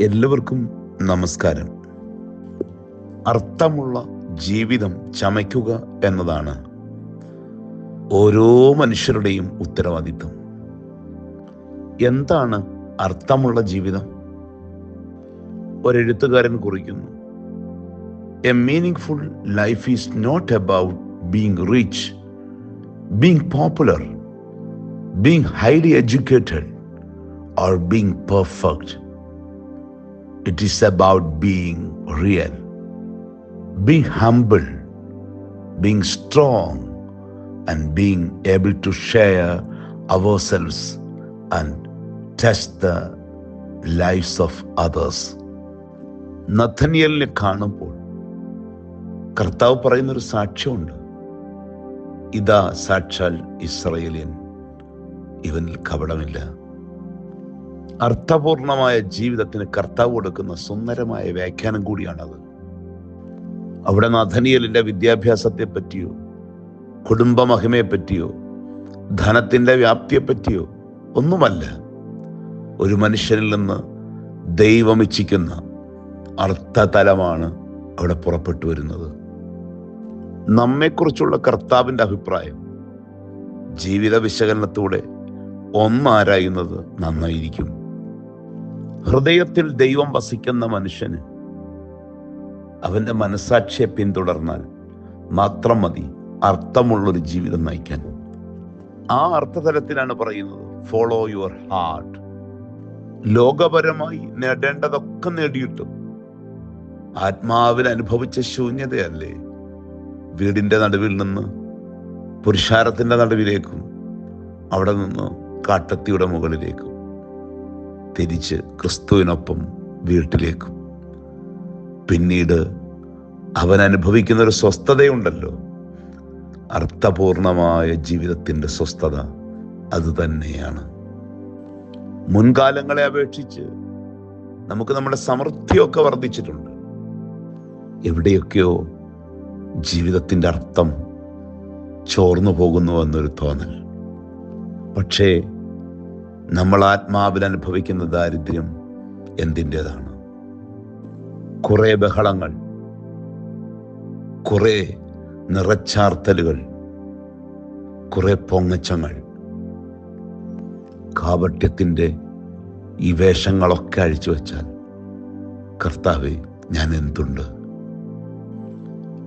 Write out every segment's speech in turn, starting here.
എല്ലാവർക്കും നമസ്കാരം. അർത്ഥമുള്ള ജീവിതം ചമയ്ക്കുക എന്നതാണ് ഓരോ മനുഷ്യരുടെയും ഉത്തരവാദിത്വം. എന്താണ് അർത്ഥമുള്ള ജീവിതം? ഒരെഴുത്തുകാരൻ കുറിക്കുന്നു a meaningful life is not about being rich being popular being highly educated or being perfect. It is about being real, being humble, being strong, and being able to share ourselves and touch the lives of others. നഥനിയലിനെ കാണുമ്പോൾ കർത്താവ് പറയുന്നൊരു സാക്ഷ്യമുണ്ട് ഇതാ സാക്ഷാൽ ഇസ്രയേലിയൻ ഇവനിൽ കപടമില്ല അർത്ഥപൂർണമായ ജീവിതത്തിന് കർത്താവ് കൊടുക്കുന്ന സുന്ദരമായ വ്യാഖ്യാനം കൂടിയാണത്. അവിടെ നഥനിയലിന്റെ വിദ്യാഭ്യാസത്തെ പറ്റിയോ കുടുംബമഹിമയെ പറ്റിയോ ധനത്തിന്റെ വ്യാപ്തിയെ പറ്റിയോ ഒന്നുമല്ല. ഒരു മനുഷ്യനിൽ നിന്ന് ദൈവം ഇച്ഛിക്കുന്ന അർത്ഥതലമാണ് അവിടെ പുറപ്പെട്ടു വരുന്നത്. നമ്മെക്കുറിച്ചുള്ള കർത്താവിന്റെ അഭിപ്രായം ജീവിത വിശകലനത്തോടെ ഒന്നാരായുന്നത് നന്നായിരിക്കും. ഹൃദയത്തിൽ ദൈവം വസിക്കുന്ന മനുഷ്യന് അവന്റെ മനസാക്ഷിയെ പിന്തുടർന്നാൽ മാത്രം മതി അർത്ഥമുള്ളൊരു ജീവിതം നയിക്കാൻ. ആ അർത്ഥതലത്തിലാണ് പറയുന്നത് ഫോളോ യുവർ ഹാർട്ട് ലോകപരമായി നേടേണ്ടതൊക്കെ നേടിയിട്ടും ആത്മാവിൽ അനുഭവിച്ച ശൂന്യതയല്ലേ? വീടിന്റെ നടുവിൽ നിന്ന് പുരുഷാരത്തിന്റെ നടുവിലേക്കും അവിടെ നിന്ന് കാട്ടത്തിയുടെ മുകളിലേക്കും. തിരിച്ച് ക്രിസ്തുവിനൊപ്പം വീട്ടിലേക്കും. പിന്നീട് അവൻ അനുഭവിക്കുന്ന ഒരു സ്വസ്ഥതയുണ്ടല്ലോ. അർത്ഥപൂർണമായ ജീവിതത്തിന്റെ സ്വസ്ഥത അത് തന്നെയാണ്. മുൻകാലങ്ങളെ അപേക്ഷിച്ച് നമുക്ക് നമ്മുടെ സമൃദ്ധിയൊക്കെ വർദ്ധിച്ചിട്ടുണ്ട്. എവിടെയൊക്കെയോ ജീവിതത്തിന്റെ അർത്ഥം ചോർന്നു പോകുന്നു എന്നൊരു തോന്നൽ. പക്ഷേ നമ്മൾ ആത്മാവിൽ അനുഭവിക്കുന്ന ദാരിദ്ര്യം എന്തിന്റെതാണ്? കുറെ ബഹളങ്ങൾ കുറെ നിറച്ചാർത്തലുകൾ കുറെ പൊങ്ങച്ചങ്ങൾ കാപട്യത്തിന്റെ ഈ വേഷങ്ങളൊക്കെ അഴിച്ചു വെച്ചാൽ കർത്താവെ ഞാൻ എന്തുണ്ട്?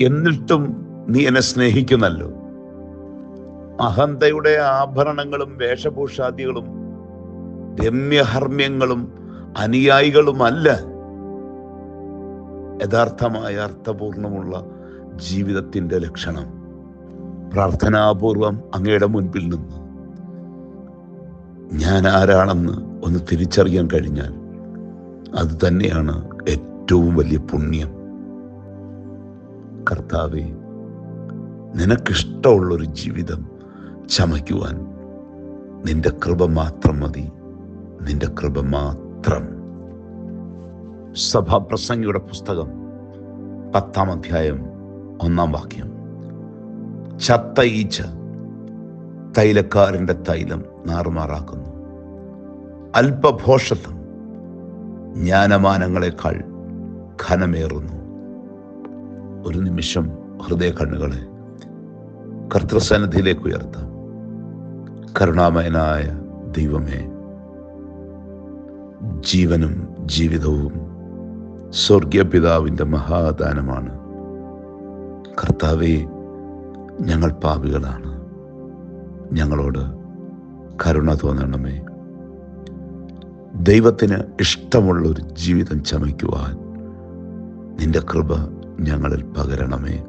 എന്നിട്ടും നീ എന്നെ സ്നേഹിക്കുന്നല്ലോ. അഹന്തയുടെ ആഭരണങ്ങളും വേഷഭൂഷാദികളും രമ്യഹർമ്മ്യങ്ങളും അനുയായികളുമല്ല. യഥാർത്ഥമായ അർത്ഥപൂർണമുള്ള ജീവിതത്തിന്റെ ലക്ഷണം. പ്രാർത്ഥനാപൂർവം അങ്ങയുടെ മുൻപിൽ നിന്ന്. ഞാൻ ആരാണെന്ന് ഒന്ന് തിരിച്ചറിയാൻ കഴിഞ്ഞാൽ അത് തന്നെയാണ് ഏറ്റവും വലിയ പുണ്യം. കർത്താവെ നിനക്കിഷ്ടമുള്ളൊരു ജീവിതം ചമയ്ക്കുവാൻ നിന്റെ കൃപ മാത്രം മതി. നിന്റെ കൃപ മാത്രം. സഭാപ്രസംഗിയുടെ പുസ്തകം പത്താം അധ്യായം ഒന്നാം വാക്യം. ചത്ത ഈച്ച തൈലക്കാരന്റെ തൈലം നാറുമാറാക്കുന്നു. അല്പഭോഷത്വം ജ്ഞാനമാനങ്ങളെക്കാൾ ഘനമേറുന്നു. ഒരു നിമിഷം ഹൃദയ കണ്ണുകളെ കർത്തൃസന്നിധിയിലേക്ക് ഉയർത്താം. കരുണാമയനായ ദൈവമേ ജീവനും ജീവിതവും സ്വർഗപിതാവിന്റെ മഹാദാനമാണ്. കർത്താവെ ഞങ്ങൾ പാപികളാണ്. ഞങ്ങളോട് കരുണ തോന്നണമേ. ദൈവത്തിന് ഇഷ്ടമുള്ള ഒരു ജീവിതം ചമയ്ക്കുവാൻ നിന്റെ കൃപ ഞങ്ങളിൽ പകരണമേ.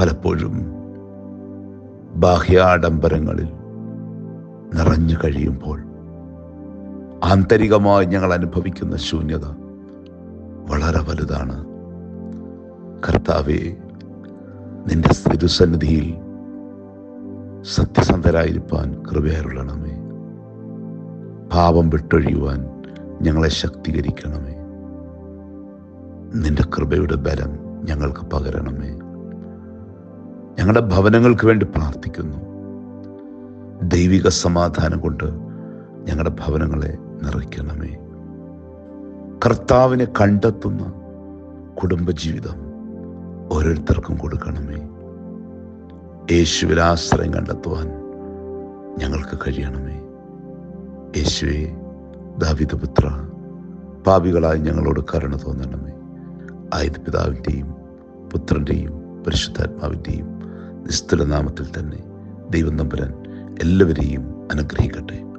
പലപ്പോഴും ബാഹ്യാഡംബരങ്ങളിൽ നിറഞ്ഞു കഴിയുമ്പോൾ ആന്തരികമായി ഞങ്ങൾ അനുഭവിക്കുന്ന ശൂന്യത വളരെ വലുതാണ്. കർത്താവെ നിന്റെ സ്ഥിരസന്നിധിയിൽ സത്യസന്ധരായിരിക്കാൻ കൃപയരുളണമേ പാപം വിട്ടൊഴിയുവാൻ ഞങ്ങളെ ശക്തീകരിക്കണമേ. നിന്റെ കൃപയുടെ ബലം ഞങ്ങൾക്ക് പകരണമേ. ഞങ്ങളുടെ ഭവനങ്ങൾക്ക് വേണ്ടി പ്രാർത്ഥിക്കുന്നു. ദൈവിക സമാധാനം കൊണ്ട് ഞങ്ങളുടെ ഭവനങ്ങളെ നിറയ്ക്കണമേ. കർത്താവിനെ കണ്ടെത്തുന്ന കുടുംബജീവിതം ഓരോരുത്തർക്കും കൊടുക്കണമേ. യേശുവിൽ ആശ്രയം കണ്ടെത്തുവാൻ ഞങ്ങൾക്ക് കഴിയണമേ. യേശുവെ ദാവിദപുത്ര പാപികളായി ഞങ്ങളോട് കരുണ തോന്നണമേ. ആയത് പിതാവിന്റെയും പുത്രന്റെയും പരിശുദ്ധാത്മാവിന്റെയും നിസ്തുല നാമത്തിൽ തന്നെ ദൈവം നമ്പുരാൻ എല്ലാവരെയും അനുഗ്രഹിക്കട്ടെ.